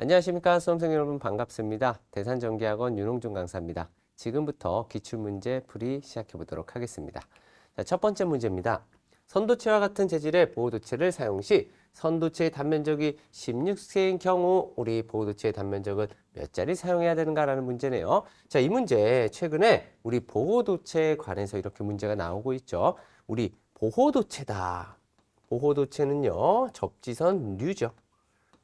안녕하십니까 수험생 여러분 반갑습니다. 대산전기학원 윤홍준 강사입니다. 지금부터 기출문제 풀이 시작해 보도록 하겠습니다. 자, 첫 번째 문제입니다. 선도체와 같은 재질의 보호도체를 사용 시 선도체의 단면적이 16세인 경우 우리 보호도체의 단면적은 몇 자리 사용해야 되는가라는 문제네요. 자, 이 문제 최근에 우리 보호도체에 관해서 이렇게 문제가 나오고 있죠. 우리 보호도체다. 보호도체는요, 접지선 류죠.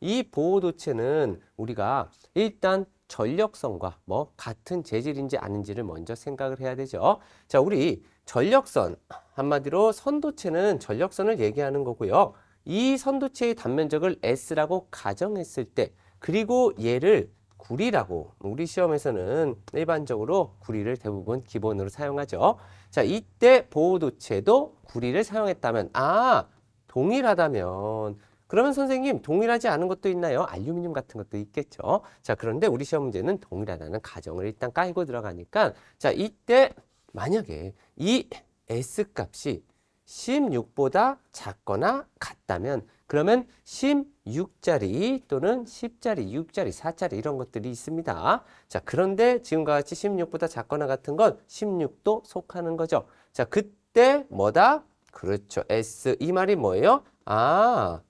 이 보호도체는 우리가 일단 전력선과 뭐 같은 재질인지 아닌지를 먼저 생각을 해야 되죠. 자, 우리 전력선 한마디로 선도체는 전력선을 얘기하는 거고요. 이 선도체의 단면적을 S라고 가정했을 때 그리고 얘를 구리라고 우리 시험에서는 일반적으로 구리를 대부분 기본으로 사용하죠. 자, 이때 보호도체도 구리를 사용했다면 아, 동일하다면 그러면 선생님 동일하지 않은 것도 있나요? 알루미늄 같은 것도 있겠죠. 자, 그런데 우리 시험 문제는 동일하다는 가정을 일단 깔고 들어가니까 자, 이때 만약에 이 S 값이 16보다 작거나 같다면 그러면 16짜리 또는 10짜리, 6짜리, 4짜리 이런 것들이 있습니다. 자, 그런데 지금과 같이 16보다 작거나 같은 건 16도 속하는 거죠. 자, 그때 뭐다? 그렇죠. S. 이 말이 뭐예요? 아,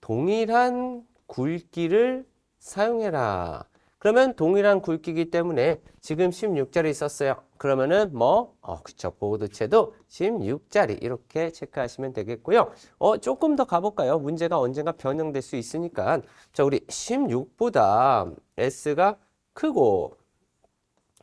동일한 굵기를 사용해라. 그러면 동일한 굵기이기 때문에 지금 16짜리 썼어요. 그러면은 뭐, 어, 그쵸. 보호도체도 16짜리 이렇게 체크하시면 되겠고요. 어, 조금 더 가볼까요? 문제가 언젠가 변형될 수 있으니까. 자, 우리 16보다 S가 크고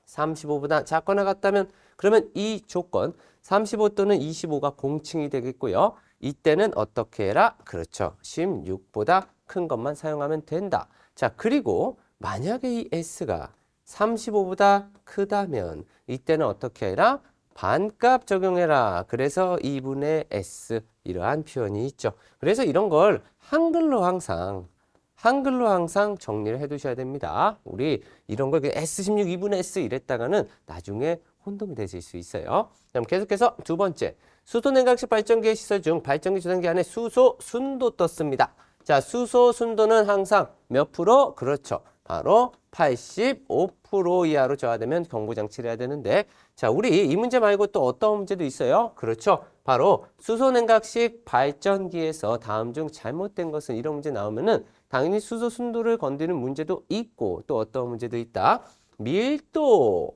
35보다 작거나 같다면 그러면 이 조건 35 또는 25가 공칭이 되겠고요. 이때는 어떻게 해라? 그렇죠. 16보다 큰 것만 사용하면 된다. 자, 그리고 만약에 이 S가 35보다 크다면 이때는 어떻게 해라? 반값 적용해라. 그래서 2분의 S 이러한 표현이 있죠. 그래서 이런 걸 한글로 항상 한글로 항상 정리를 해 두셔야 됩니다. 우리 이런 걸 S16 2분의 S 이랬다가는 나중에 혼동이 되실 수 있어요. 그럼 계속해서 두 번째. 수소 냉각식 발전기의 시설 중 발전기 조단기 안에 수소 순도 떴습니다. 자, 수소 순도는 항상 몇 프로? 그렇죠. 바로 85% 이하로 저하되면 경고장치를 해야 되는데 자, 우리 이 문제 말고 또 어떤 문제도 있어요? 그렇죠. 바로 수소 냉각식 발전기에서 다음 중 잘못된 것은 이런 문제 나오면은 당연히 수소 순도를 건드리는 문제도 있고 또 어떤 문제도 있다. 밀도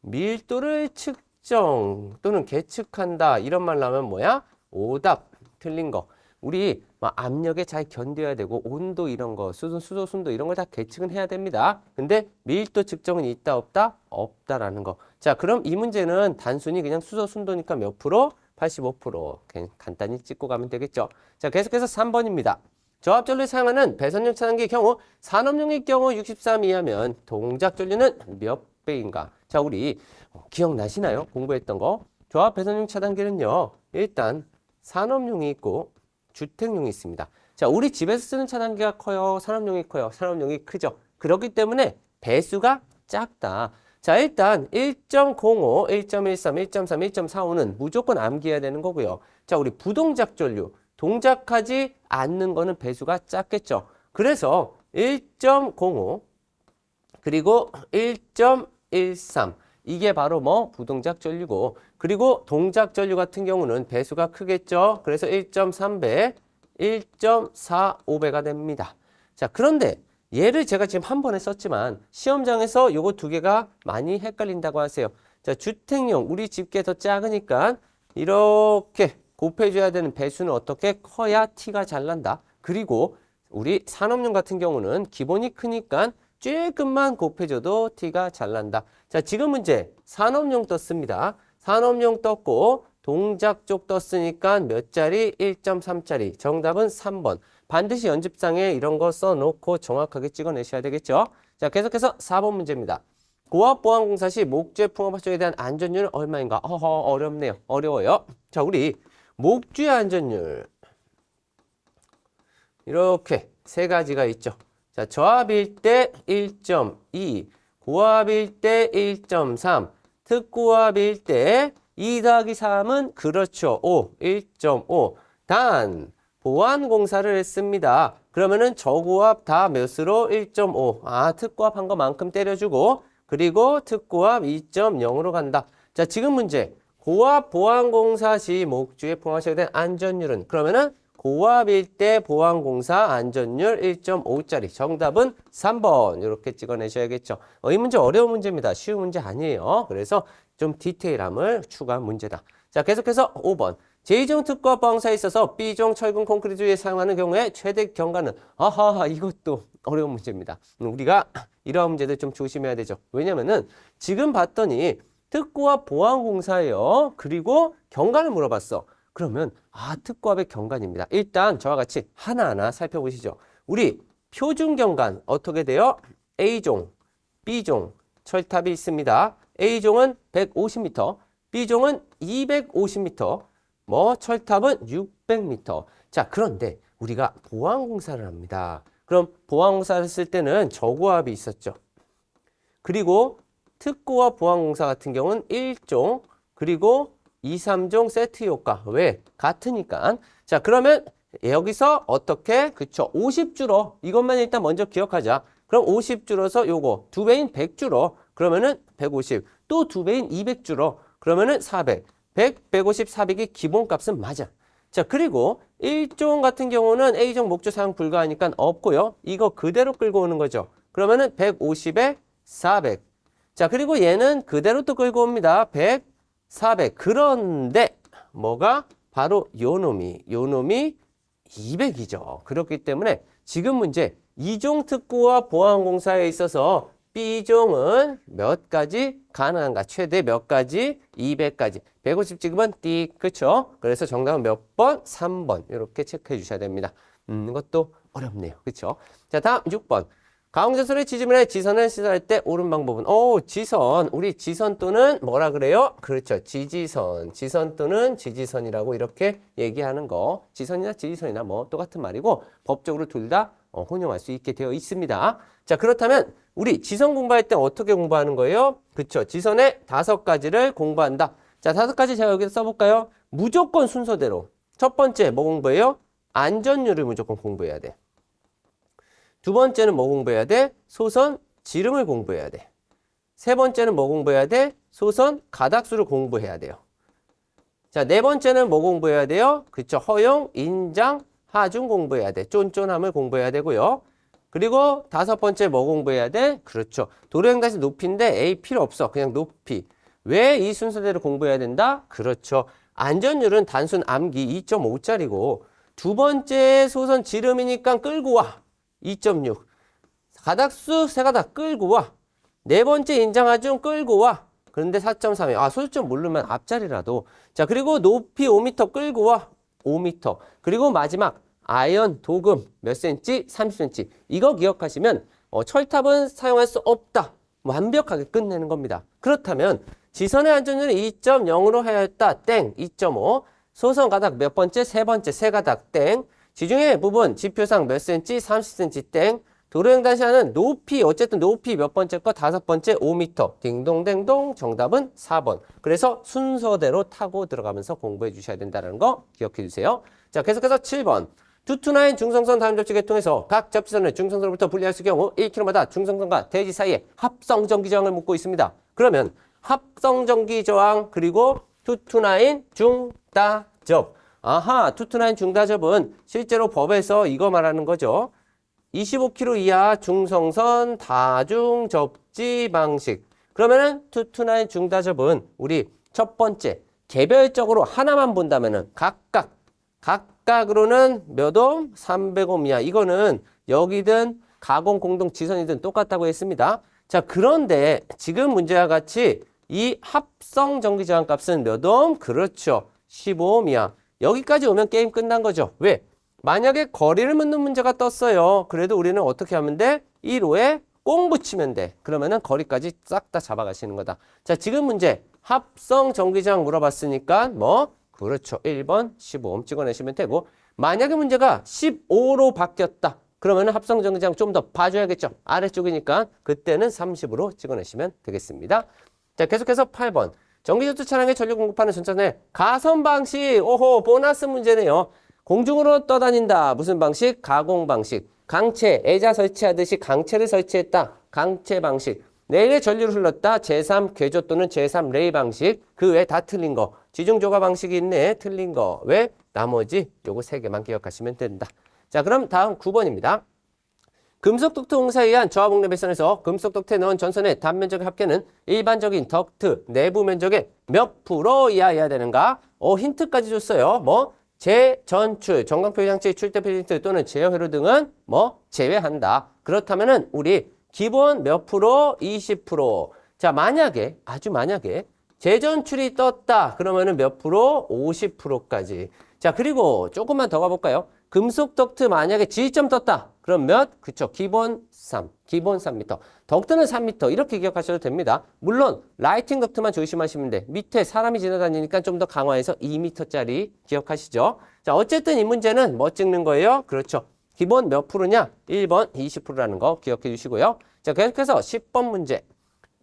밀도를 측 정 또는 계측한다 이런 말 나오면 뭐야? 오답 틀린 거. 우리 막 압력에 잘 견뎌야 되고 온도 이런 거 수소 수소 순도 이런 걸 다 계측은 해야 됩니다. 근데 밀도 측정은 있다 없다? 없다라는 거. 자, 그럼 이 문제는 단순히 그냥 수소 순도니까 몇 프로? 85% 그냥 간단히 찍고 가면 되겠죠. 자, 계속해서 3번입니다. 저압전류를 사용하는 배선용 차단기의 경우 산업용의 경우 63 이하면 동작 전류는 몇 배인가? 자, 우리 어, 기억나시나요? 공부했던 거. 조합 배선용 차단기는요. 일단 산업용이 있고 주택용이 있습니다. 자, 우리 집에서 쓰는 차단기가 커요? 산업용이 커요? 산업용이 크죠? 그렇기 때문에 배수가 작다. 자, 일단 1.05, 1.13, 1.3, 1.45는 무조건 암기해야 되는 거고요. 자, 우리 부동작 전류. 동작하지 않는 거는 배수가 작겠죠. 그래서 1.05 그리고 1.13 이게 바로 뭐 부동작 전류고 그리고 동작 전류 같은 경우는 배수가 크겠죠. 그래서 1.3배, 1.45배가 됩니다. 자, 그런데 얘를 제가 지금 한 번에 썼지만 시험장에서 요거 두 개가 많이 헷갈린다고 하세요. 자, 주택용 우리 집게 더 작으니까 이렇게 곱해줘야 되는 배수는 어떻게 커야 티가 잘 난다. 그리고 우리 산업용 같은 경우는 기본이 크니까 조금만 곱해줘도 티가 잘 난다. 자, 지금 문제 산업용 떴습니다. 산업용 떴고 동작 쪽 떴으니까 몇 자리? 1.3짜리. 정답은 3번. 반드시 연습상에 이런 거 써놓고 정확하게 찍어내셔야 되겠죠. 자, 계속해서 4번 문제입니다. 고압보안공사 시 목재 풍업 활동에 대한 안전율은 얼마인가? 어허, 어렵네요. 어려워요. 자, 우리 목주의 안전율. 이렇게 세 가지가 있죠. 자, 저압일 때 1.2, 고압일 때 1.3, 특고압일 때 2 더하기 3은 그렇죠. 5, 1.5. 단, 보완 공사를 했습니다. 그러면은 저고압 다 몇으로 1.5. 아, 특고압 한 것만큼 때려주고 그리고 특고압 2.0으로 간다. 자, 지금 문제. 고압 보완 공사 시 목주에 포함하셔야 될 안전율은 그러면은 고압일 때 보안공사 안전율 1.5짜리 정답은 3번 이렇게 찍어내셔야겠죠. 어, 이 문제 어려운 문제입니다. 쉬운 문제 아니에요. 그래서 좀 디테일함을 추가한 문제다. 자 계속해서 5번 제2종 특과 보항사에 있어서 B종 철근 콘크리트에 사용하는 경우에 최대 경과는 아하 이것도 어려운 문제입니다. 음, 우리가 이러한 문제들 좀 조심해야 되죠. 왜냐면은 지금 봤더니 특고와 보안공사예요. 그리고 경과를 물어봤어. 그러면 아 특고압의 경관입니다. 일단 저와 같이 하나하나 살펴보시죠. 우리 표준 경관 어떻게 돼요? A종, B종 철탑이 있습니다. A종은 150m, B종은 250m, 뭐 철탑은 600m. 자 그런데 우리가 보안공사를 합니다. 그럼 보안공사를 쓸 때는 저고압이 있었죠. 그리고 특고와 보안공사 같은 경우는 1종 그리고 2, 3종 세트 효과. 왜? 같으니까. 자, 그러면 여기서 어떻게? 그쵸. 50주로. 이것만 일단 먼저 기억하자. 그럼 50주로서 요거 두 배인 100주로. 그러면은 150. 또 두 배인 200주로. 그러면은 400. 100, 150, 400이 기본값은 맞아. 자, 그리고 1종 같은 경우는 A종 목조 사용 불가하니까 없고요. 이거 그대로 끌고 오는 거죠. 그러면은 150에 400. 자, 그리고 얘는 그대로 또 끌고 옵니다. 100, 400. 그런데 뭐가 바로 요 놈이 요 놈이 200이죠. 그렇기 때문에 지금 문제 이종 특구와 보안공사에 있어서 B종은 몇 가지 가능한가? 최대 몇 가지? 200가지. 150 찍으면 띠, 그쵸? 그래서 정답은 몇 번? 3번. 이렇게 체크해 주셔야 됩니다. 음, 이것도 어렵네요. 그쵸? 자, 다음 6번. 가공자소를 지지면에 지선을 시사할 때 옳은 방법은? 오 지선. 우리 지선 또는 뭐라 그래요? 그렇죠. 지지선. 지선 또는 지지선이라고 이렇게 얘기하는 거. 지선이나 지지선이나 뭐 똑같은 말이고 법적으로 둘다 어, 혼용할 수 있게 되어 있습니다. 자 그렇다면 우리 지선 공부할 때 어떻게 공부하는 거예요? 그렇죠. 지선의 다섯 가지를 공부한다. 자 다섯 가지 제가 여기서 써볼까요? 무조건 순서대로. 첫 번째 뭐 공부해요? 안전율을 무조건 공부해야 돼 두 번째는 뭐 공부해야 돼? 소선 지름을 공부해야 돼. 세 번째는 뭐 공부해야 돼? 소선 가닥수를 공부해야 돼요. 자, 네 번째는 뭐 공부해야 돼요? 그쵸. 허용, 인장, 하중 공부해야 돼. 쫀쫀함을 공부해야 되고요. 그리고 다섯 번째 뭐 공부해야 돼? 그렇죠. 도로행다시 높이인데 A 필요 없어. 그냥 높이. 왜 이 순서대로 공부해야 된다? 그렇죠. 안전율은 단순 암기 2.5짜리고 두 번째 소선 지름이니까 끌고 와. 2.6. 가닥수 세 가닥 끌고 와. 네 번째 인장하중 끌고 와. 그런데 4.3에. 아 소수점 모르면 앞자리라도. 자 그리고 높이 5m 끌고 와. 5m 그리고 마지막 아연 도금 몇 센치? 30cm 이거 기억하시면 어, 철탑은 사용할 수 없다. 완벽하게 끝내는 겁니다. 그렇다면 지선의 안전율이 2.0으로 하였다. 땡2.5 소선 가닥 몇 번째? 세 번째. 세 가닥. 땡 지중해 부분 지표상 몇 센치? 30cm 땡. 도로횡단시하는 높이 어쨌든 높이 몇 번째 거? 다섯 번째 5m 딩동댕동. 정답은 4번. 그래서 순서대로 타고 들어가면서 공부해 주셔야 된다는 거 기억해 주세요. 자 계속해서 7번. 투투나인 중성선 다음 접지 계통에서 각 접지선을 중성선으로부터 분리할 수 경우 1km마다 중성선과 대지 사이에 합성 전기 저항을 묶고 있습니다. 그러면 합성 전기 저항 그리고 투투나인 중다접 아하 투투나인 중다접은 실제로 법에서 이거 말하는 거죠 25km 이하 중성선 다중 접지 방식. 그러면은 투투나인 중다접은 우리 첫 번째 개별적으로 하나만 본다면은 각각 각각으로는 몇 옴? 300옴 이하. 이거는 여기든 가공 공동 지선이든 똑같다고 했습니다. 자, 그런데 지금 문제와 같이 이 합성 전기 저항 값은 몇 옴? 그렇죠. 15옴 이하. 여기까지 오면 게임 끝난 거죠. 왜? 만약에 거리를 묻는 문제가 떴어요. 그래도 우리는 어떻게 하면 돼? 1호에 꽁 붙이면 돼. 그러면은 거리까지 싹 다 잡아가시는 거다. 자, 지금 문제. 합성 전기장 물어봤으니까 뭐? 그렇죠. 1번 15옴 찍어내시면 되고 만약에 문제가 15로 바뀌었다. 그러면은 합성 전기장 좀 더 봐줘야겠죠. 아래쪽이니까 그때는 30으로 찍어내시면 되겠습니다. 자, 계속해서 8번. 전기전투 차량에 전력 공급하는 전차선의 가선 방식. 오호, 보너스 문제네요. 공중으로 떠다닌다. 무슨 방식? 가공 방식. 강체, 애자 설치하듯이 강체를 설치했다. 강체 방식. 내일의 전류를 흘렀다. 제3 궤조 또는 제3 레이 방식. 그 외 다 틀린 거. 지중 조가 방식이 있네. 틀린 거. 왜? 나머지 요거 세 개만 기억하시면 된다. 자, 그럼 다음 9번입니다. 금속 덕트 홍사에 의한 저하복례 배선에서 금속 덕트에 넣은 전선의 단면적의 합계는 일반적인 덕트 내부 면적의 몇 프로 이하여야 되는가? 어, 힌트까지 줬어요. 뭐? 재전출, 정강표 장치 출대 페인트 또는 제어 회로 등은 뭐? 제외한다. 그렇다면은 우리 기본 몇 프로? 20%. 자, 만약에, 아주 만약에 재전출이 떴다. 그러면은 몇 프로? 50%까지. 자, 그리고 조금만 더 가볼까요? 금속 덕트 만약에 지점 떴다. 그럼 몇? 그쵸. 기본 3. 기본 3m. 덕트는 3m. 이렇게 기억하셔도 됩니다. 물론 라이팅 덕트만 조심하시면 돼. 밑에 사람이 지나다니니까 좀 더 강화해서 2m짜리 기억하시죠? 자, 어쨌든 이 문제는 뭐 찍는 거예요? 그렇죠. 기본 몇 프로냐? 1번 20%라는 거 기억해 주시고요. 자, 계속해서 10번 문제.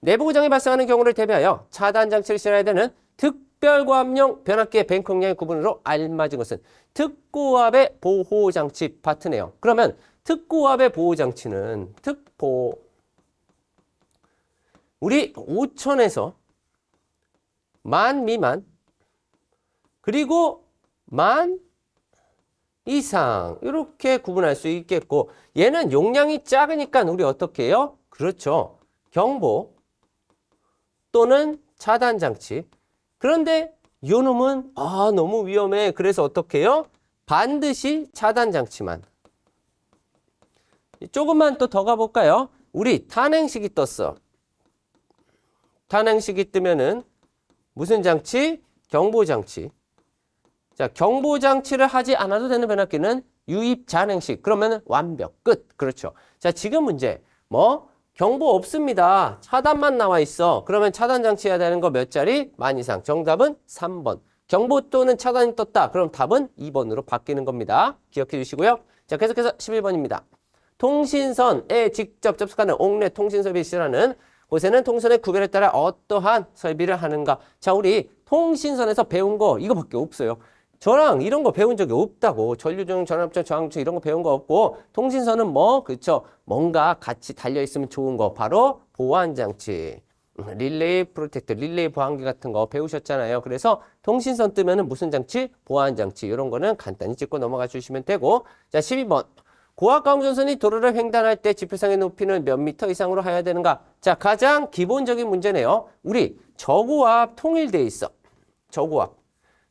내부 고장이 발생하는 경우를 대비하여 차단 장치를 실어야 되는 특별고압용 변압기의 뱅크용량의 구분으로 알맞은 것은 특고압의 보호 장치 파트네요. 그러면 특고압의 보호 장치는 특보 우리 5천에서 만 미만 그리고 만 이상 이렇게 구분할 수 있겠고 얘는 용량이 작으니까 우리 어떻게 해요? 그렇죠. 경보 또는 차단 장치. 그런데 요 놈은 아 너무 위험해. 그래서 어떻게 해요? 반드시 차단 장치만. 조금만 또 더 가볼까요? 우리 탄행식이 떴어. 탄행식이 뜨면은 무슨 장치? 경보 장치. 자, 경보 장치를 하지 않아도 되는 변압기는 유입 잔행식. 그러면 완벽 끝. 그렇죠. 자, 지금 문제. 뭐 경보 없습니다. 차단만 나와 있어. 그러면 차단 장치 해야 되는 거 몇 자리? 만 이상. 정답은 3번. 경보 또는 차단이 떴다. 그럼 답은 2번으로 바뀌는 겁니다. 기억해 주시고요. 자, 계속해서 11번입니다. 통신선에 직접 접속하는 옥내 통신 설비 시라는 곳에는 통선의 구별에 따라 어떠한 설비를 하는가? 자, 우리 통신선에서 배운 거 이거밖에 없어요. 저랑 이런 거 배운 적이 없다고. 전류중, 전압중, 저항중 이런 거 배운 거 없고 통신선은 뭐 그쵸? 뭔가 같이 달려 있으면 좋은 거 바로 보안 장치. 음, 릴레이 프로텍터, 릴레이 보안기 같은 거 배우셨잖아요. 그래서 통신선 뜨면은 무슨 장치? 보안 장치. 이런 거는 간단히 짚고 넘어가 주시면 되고. 자, 12번. 고압 가공전선이 도로를 횡단할 때 지표상의 높이는 몇 미터 이상으로 해야 되는가? 자, 가장 기본적인 문제네요. 우리 저고압 통일돼 있어. 저고압.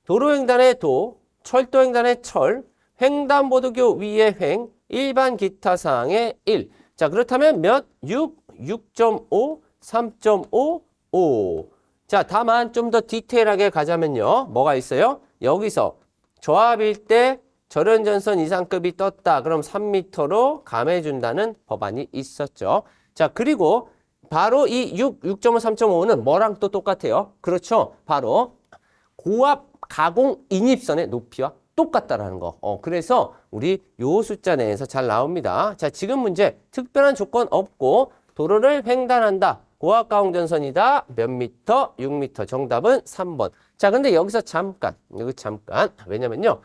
도로 횡단의 도, 철도 횡단의 철, 횡단보도교 위의 횡, 일반 기타 사항의 1. 자, 그렇다면 몇? 6, 6.5, 3.5, 5. 자, 다만 좀 더 디테일하게 가자면요. 뭐가 있어요? 여기서 조합일 때 절연전선 이상급이 떴다. 그럼 3m로 감해준다는 법안이 있었죠. 자, 그리고 바로 이 6, 6.5, 3.5는 뭐랑 또 똑같아요? 그렇죠. 바로 고압 가공 인입선의 높이와 똑같다라는 거. 어, 그래서 우리 요 숫자 내에서 잘 나옵니다. 자, 지금 문제 특별한 조건 없고 도로를 횡단한다. 고압 가공 전선이다. 몇 미터? 6미터. 정답은 3번. 자, 근데 여기서 잠깐, 여기 잠깐. 왜냐면요.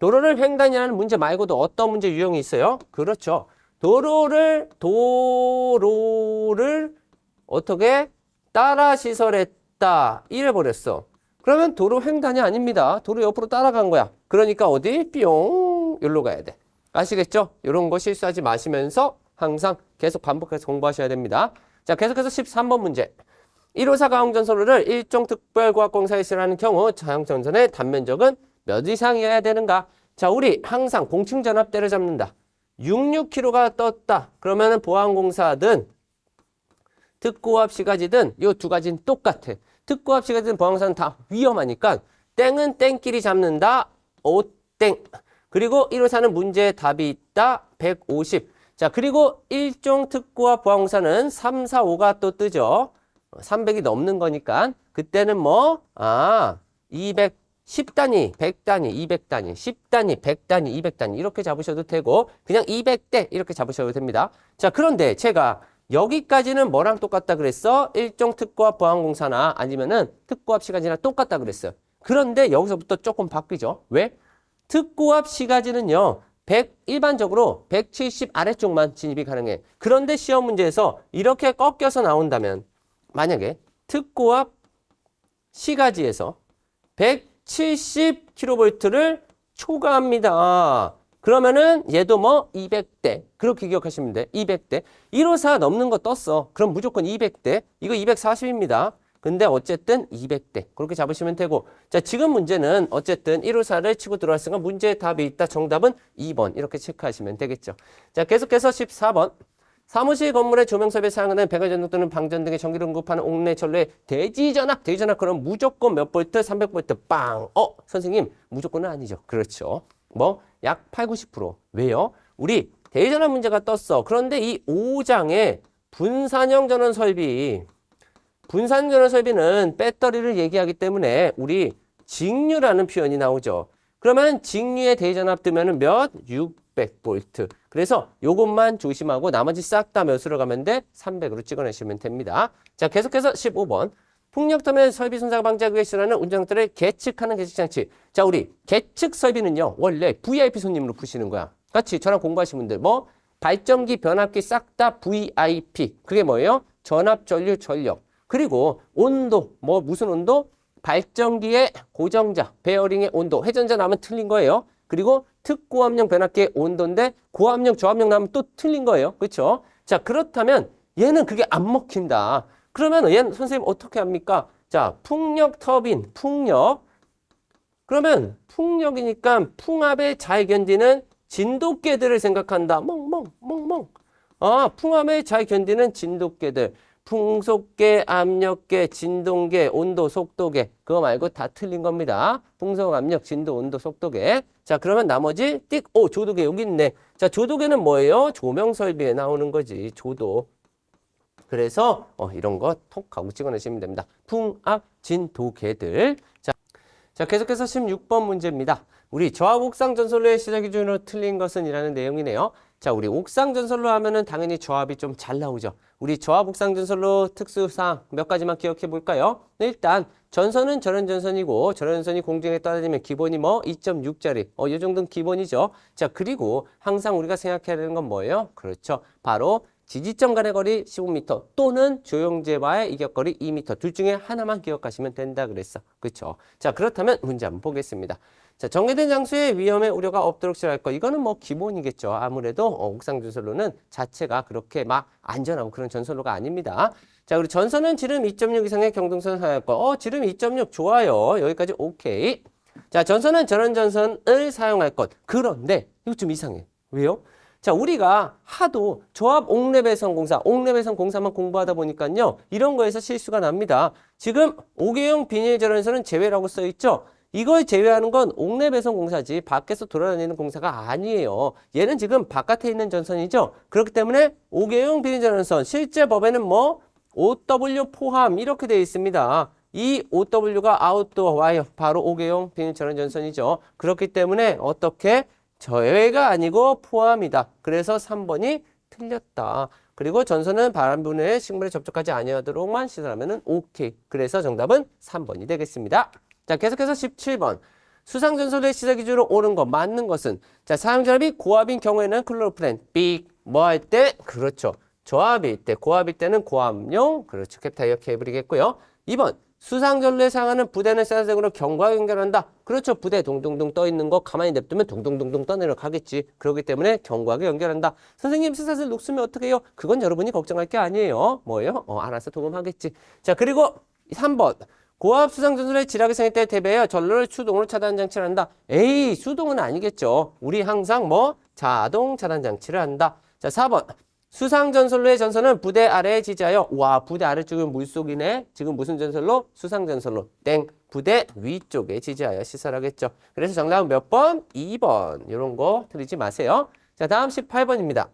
도로를 횡단이라는 문제 말고도 어떤 문제 유형이 있어요? 그렇죠. 도로를, 도로를 어떻게 따라 시설했다. 이래 버렸어. 그러면 도로 횡단이 아닙니다. 도로 옆으로 따라간 거야. 그러니까 어디? 뿅! 여기로 가야 돼. 아시겠죠? 이런 거 실수하지 마시면서 항상 계속 반복해서 공부하셔야 됩니다. 자, 계속해서 13번 문제. 1호사 가공전선로를 일종 특별고압공사에 실하는 경우 자양전선의 단면적은 몇 이상이어야 되는가? 자, 우리 항상 공층 전압대를 잡는다. 66kg가 떴다. 그러면은 보안공사든 특고압 시가지든 이 두 가지는 똑같아. 특고압 시가지든 보안공사는 다 위험하니까 땡은 땡끼리 잡는다. 오땡. 그리고 1호사는 문제에 답이 있다. 150. 자, 그리고 일종 특고압 보안공사는 3, 4, 5가 또 뜨죠. 300이 넘는 거니까 그때는 뭐? 아, 200 10단위, 100단위, 200단위, 10단위, 100단위, 200단위 이렇게 잡으셔도 되고 그냥 200대 이렇게 잡으셔도 됩니다. 자, 그런데 제가 여기까지는 뭐랑 똑같다 그랬어? 일종 특고압 보안공사나 아니면은 특고압 시간이랑 똑같다 그랬어요. 그런데 여기서부터 조금 바뀌죠. 왜? 특고압 시가지는요. 100 일반적으로 170 아래쪽만 진입이 가능해. 그런데 시험 문제에서 이렇게 꺾여서 나온다면 만약에 특고압 시가지에서 170kV를 초과합니다. 그러면은 얘도 뭐 200대 그렇게 기억하시면 돼. 200대 154 넘는 거 떴어. 그럼 무조건 200대. 이거 240입니다. 근데 어쨌든 200대 그렇게 잡으시면 되고 자 지금 문제는 어쨌든 154를 치고 들어왔으니까 문제의 답이 있다. 정답은 2번 이렇게 체크하시면 되겠죠. 자 계속해서 14번 사무실 건물의 조명 설비 사용하는 백화전등 또는 방전 등의 전기를 공급하는 옥내 전로의 대지 전압, 대지 전압 그럼 무조건 몇 볼트? 300볼트 빵. 어, 선생님, 무조건은 아니죠. 그렇죠. 뭐 약 8, 90%. 왜요? 우리 대지 전압 문제가 떴어. 그런데 이 5장에 분산형 전원 설비 분산 전원 설비는 배터리를 얘기하기 때문에 우리 직류라는 표현이 나오죠. 그러면 직류의 대전압 뜨면은 몇? 6 600V. 그래서 이것만 조심하고 나머지 싹 다 몇으로 가면 돼? 300으로 찍어내시면 됩니다. 자, 계속해서 15번. 풍력터면 설비 손상 방지하기 위해 실하는 운전장들을 계측하는 계측장치. 자, 우리 계측 설비는요, 원래 VIP 손님으로 푸시는 거야. 같이 저랑 공부하신 분들, 뭐, 발전기, 변압기 싹 다 VIP. 그게 뭐예요? 전압, 전류, 전력. 그리고 온도, 뭐, 무슨 온도? 발전기의 고정자, 베어링의 온도. 회전자 나면 틀린 거예요. 그리고 특고압력 변압기의 온도인데 고압력, 저압력 나면 또 틀린 거예요. 그렇죠? 자, 그렇다면 얘는 그게 안 먹힌다. 그러면 얘는 선생님 어떻게 합니까? 자, 풍력 터빈, 풍력. 그러면 풍력이니까 풍압에 잘 견디는 진돗개들을 생각한다. 멍 멍, 멍 멍. 아, 풍압에 잘 견디는 진돗개들. 풍속계, 압력계, 진동계, 온도, 속도계. 그거 말고 다 틀린 겁니다. 풍속, 압력, 진도, 온도, 속도계. 자, 그러면 나머지 띡, 오, 조도계 여기 있네. 자, 조도계는 뭐예요? 조명 설비에 나오는 거지. 조도. 그래서 어, 이런 거 톡 하고 찍어내시면 됩니다. 풍압, 진도계들. 자, 자, 계속해서 16번 문제입니다. 우리 저압 옥상 전선로의 시작 기준으로 틀린 것은 이라는 내용이네요. 자, 우리 옥상 전선로 하면은 당연히 저압이 좀 잘 나오죠. 우리 저압 옥상 전선로 특수사항 몇 가지만 기억해 볼까요? 네, 일단 전선은 저런 전선이고 저런 전선이 공중에 떨어지면 기본이 뭐 2.6짜리 어, 이 정도는 기본이죠. 자, 그리고 항상 우리가 생각해야 되는 건 뭐예요? 그렇죠. 바로 지지점 간의 거리 15m 또는 조영제와의 이격거리 2m 둘 중에 하나만 기억하시면 된다 그랬어. 그렇죠? 자, 그렇다면 문제 한번 보겠습니다. 자, 정해된 장소에 위험의 우려가 없도록 실할 것. 이거는 뭐 기본이겠죠. 아무래도 어, 옥상 전선로는 자체가 그렇게 막 안전하고 그런 전선로가 아닙니다. 자, 그리고 전선은 지름 2.6 이상의 경동선 사용할 것. 어, 지름 2.6 좋아요. 여기까지 오케이. 자, 전선은 저런 전선을 사용할 것. 그런데 이거 좀 이상해. 왜요? 자, 우리가 하도 조합 옥내배선 공사, 옥내배선 공사만 공부하다 보니까요. 이런 거에서 실수가 납니다. 지금 5개형 비닐 전원선은 제외라고 써 있죠. 이걸 제외하는 건 옥내배선 공사지 밖에서 돌아다니는 공사가 아니에요. 얘는 지금 바깥에 있는 전선이죠. 그렇기 때문에 5개형 비닐 전원선 실제 법에는 뭐 OW 포함 이렇게 되어 있습니다. 이 OW가 아웃도어 와이어 바로 5개형 비닐 전원 전선이죠. 그렇기 때문에 어떻게 제외가 아니고 포함이다. 그래서 3번이 틀렸다. 그리고 전선은 바람 분해 식물에 접촉하지 아니하도록만 시설하면 오케이. 그래서 정답은 3번이 되겠습니다. 자, 계속해서 17번. 수상 전선의 시작 기준으로 옳은 것, 맞는 것은 자, 사용 전압이 고압인 경우에는 클로로프렌 삑. 뭐 할 때? 그렇죠. 저압일 때, 고압일 때는 고압용, 그렇죠. 캡타이어 케이블이겠고요. 2번. 수상 전로에 사용하는 부대는 센서등으로 경과 연결한다. 그렇죠. 부대 동동동 떠 있는 거 가만히 냅두면 동동동동 떠내려 가겠지. 그렇기 때문에 경과하게 연결한다. 선생님 스샷을 녹으면 어떻게 해요? 그건 여러분이 걱정할 게 아니에요. 뭐예요? 어, 알아서 도움하겠지. 자, 그리고 3번. 고압 수상 전선의 지락이 생길 때 대비하여 전로를 수동으로 차단 장치를 한다. 에이, 수동은 아니겠죠. 우리 항상 뭐 자동 차단 장치를 한다. 자, 4번. 수상 전선로의 전선은 부대 아래에 지지하여 와 부대 아래쪽은 물속이네 지금 무슨 전선로 수상 전선로 땡 부대 위쪽에 지지하여 시설하겠죠 그래서 정답은 몇 번? 2번 이런 거 틀리지 마세요 자 다음 18번입니다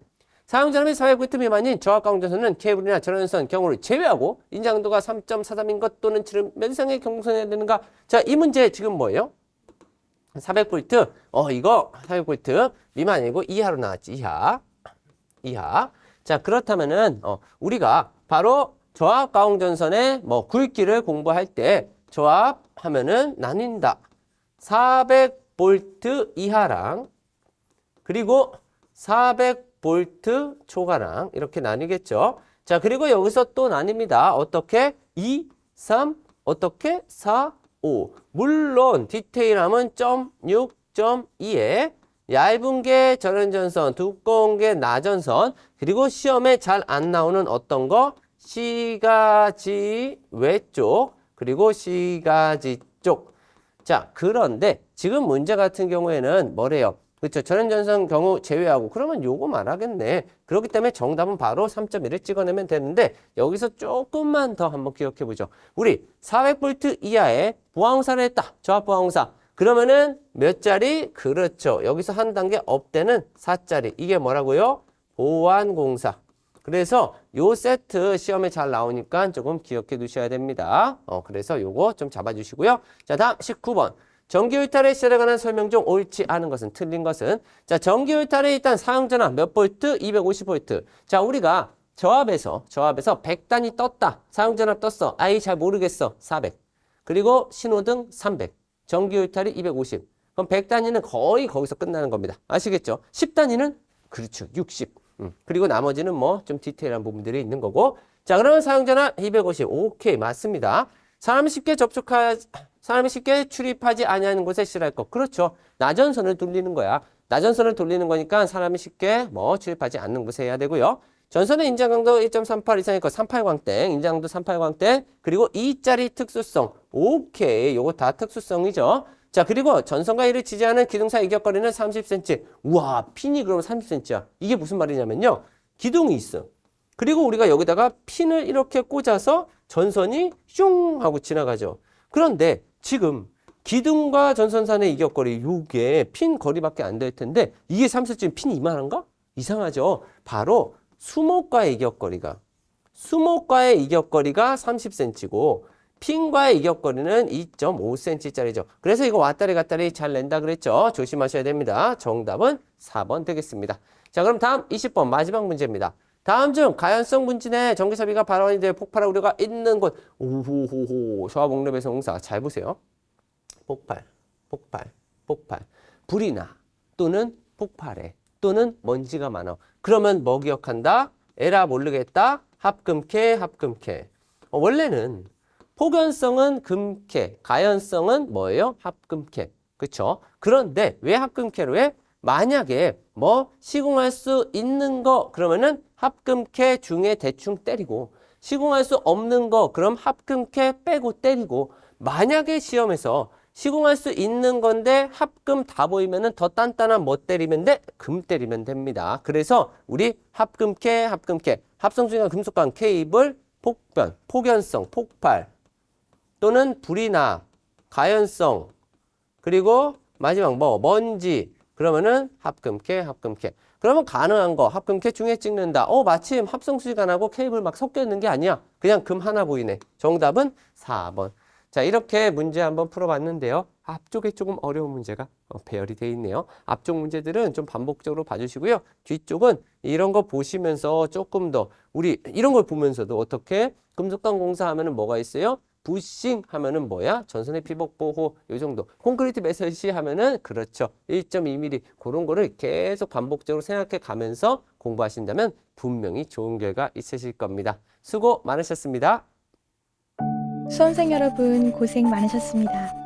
사용전압이 400V 미만인 저압 강전선은 케이블이나 전원선 경우를 제외하고 인장도가 3.43인 것 또는 지름 몇 이상의 경선해야 되는가? 자 이 문제 지금 뭐예요? 400V 어 이거 400V 미만이고 이하로 나왔지. 이하. 이하. 자 그렇다면은 어, 우리가 바로 저압 가공전선의 뭐 굵기를 공부할 때 저압 하면은 나뉜다. 200볼트 이하랑 그리고 400 볼트 초과랑 이렇게 나뉘겠죠. 자, 그리고 여기서 또 나뉩니다. 어떻게? 2, 3, 어떻게? 4, 5. 물론 디테일함은 점 6, 점 2에 얇은 게 전원전선, 두꺼운 게 나전선, 그리고 시험에 잘 안 나오는 어떤 거? 시가지 외쪽, 그리고 시가지 쪽. 자, 그런데 지금 문제 같은 경우에는 뭐래요? 그렇죠. 전원전선 경우 제외하고 그러면 요거 말하겠네. 그렇기 때문에 정답은 바로 3.1을 찍어내면 되는데 여기서 조금만 더 한번 기억해 보죠. 우리 400V 이하의 보항사를 했다. 저압 보항사. 그러면은 몇 자리? 그렇죠. 여기서 한 단계 업되는 4자리. 이게 뭐라고요? 보완공사. 그래서 요 세트 시험에 잘 나오니까 조금 기억해 두셔야 됩니다. 어, 그래서 요거 좀 잡아주시고요. 자, 다음 19번. 전기요탈의 시절에 관한 설명 중 옳지 않은 것은 틀린 것은 자 전기요탈의 일단 사용 전압 몇 볼트? 250볼트. 자 우리가 저압에서 저압에서 100단이 떴다. 사용 전압 떴어. 아이 잘 모르겠어. 400 그리고 신호등 300 전기요탈이 250 그럼 100단위는 거의 거기서 끝나는 겁니다. 아시겠죠? 10단위는 그렇죠. 60 음. 그리고 나머지는 뭐 좀 디테일한 부분들이 있는 거고. 자 그러면 사용전압 250 오케이. 맞습니다 사람이 쉽게 접촉하 사람이 쉽게 출입하지 아니하는 곳에 실할 것. 그렇죠. 나전선을 돌리는 거야. 나전선을 돌리는 거니까 사람이 쉽게 뭐 출입하지 않는 곳에 해야 되고요. 전선의 인장 강도 1.38 이상일 거 38광땡, 인장 강도 38광땡, 그리고 2짜리 특수성. 오케이. 요거 다 특수성이죠. 자, 그리고 전선과 이를 지지하는 기둥사 이격거리는 30cm. 우와, 핀이 그럼 30cm야. 이게 무슨 말이냐면요. 기둥이 있어. 그리고 우리가 여기다가 핀을 이렇게 꽂아서 전선이 슝 하고 지나가죠. 그런데 지금 기둥과 전선 산의 이격거리 요게 핀 거리밖에 안 될 텐데 이게 30cm 핀이 이만한가? 이상하죠. 바로 수목과의 이격거리가 수목과의 이격거리가 30cm고 핀과의 이격거리는 2.5cm짜리죠. 그래서 이거 왔다리 갔다리 잘 낸다 그랬죠. 조심하셔야 됩니다. 정답은 4번 되겠습니다. 자 그럼 다음 20번 마지막 문제입니다. 다음 중 가연성 분진에 전기삽이가 발원이 될 폭발 우려가 있는 곳. 오호호호. 저하복랩 배송사. 잘 보세요. 폭발, 폭발, 폭발. 불이 나. 또는 폭발해. 또는 먼지가 많아. 그러면 뭐 기억한다? 에라 모르겠다. 합금캐, 합금캐. 어, 원래는 폭연성은 금캐, 가연성은 뭐예요? 합금캐. 그쵸? 그런데 왜 합금캐로 해? 만약에 뭐 시공할 수 있는 거 그러면은 합금캐 중에 대충 때리고 시공할 수 없는 거 그럼 합금캐 빼고 때리고 만약에 시험에서 시공할 수 있는 건데 합금 다 보이면은 더 단단한 뭐 때리면 돼? 금 때리면 됩니다. 그래서 우리 합금캐 합금캐 합성중간 금속관 케이블 폭변 폭연성 폭발 또는 불이 나 가연성 그리고 마지막 뭐 먼지 그러면은 합금캐 합금캐. 그러면 가능한 거 합금캐 중에 찍는다. 어 마침 합성수지관하고 케이블 막 섞여 있는 게 아니야. 그냥 금 하나 보이네. 정답은 4번. 자 이렇게 문제 한번 풀어봤는데요. 앞쪽에 조금 어려운 문제가 어, 배열이 돼 있네요. 앞쪽 문제들은 좀 반복적으로 봐주시고요. 뒤쪽은 이런 거 보시면서 조금 더 우리 이런 걸 보면서도 어떻게 금속관 공사 하면은 뭐가 있어요 부싱 하면은 뭐야? 전선의 피복 보호 요 정도. 콘크리트 매설시 하면은 그렇죠. 1.2mm 그런 거를 계속 반복적으로 생각해 가면서 공부하신다면 분명히 좋은 결과 있으실 겁니다. 수고 많으셨습니다. 수험생 여러분 고생 많으셨습니다.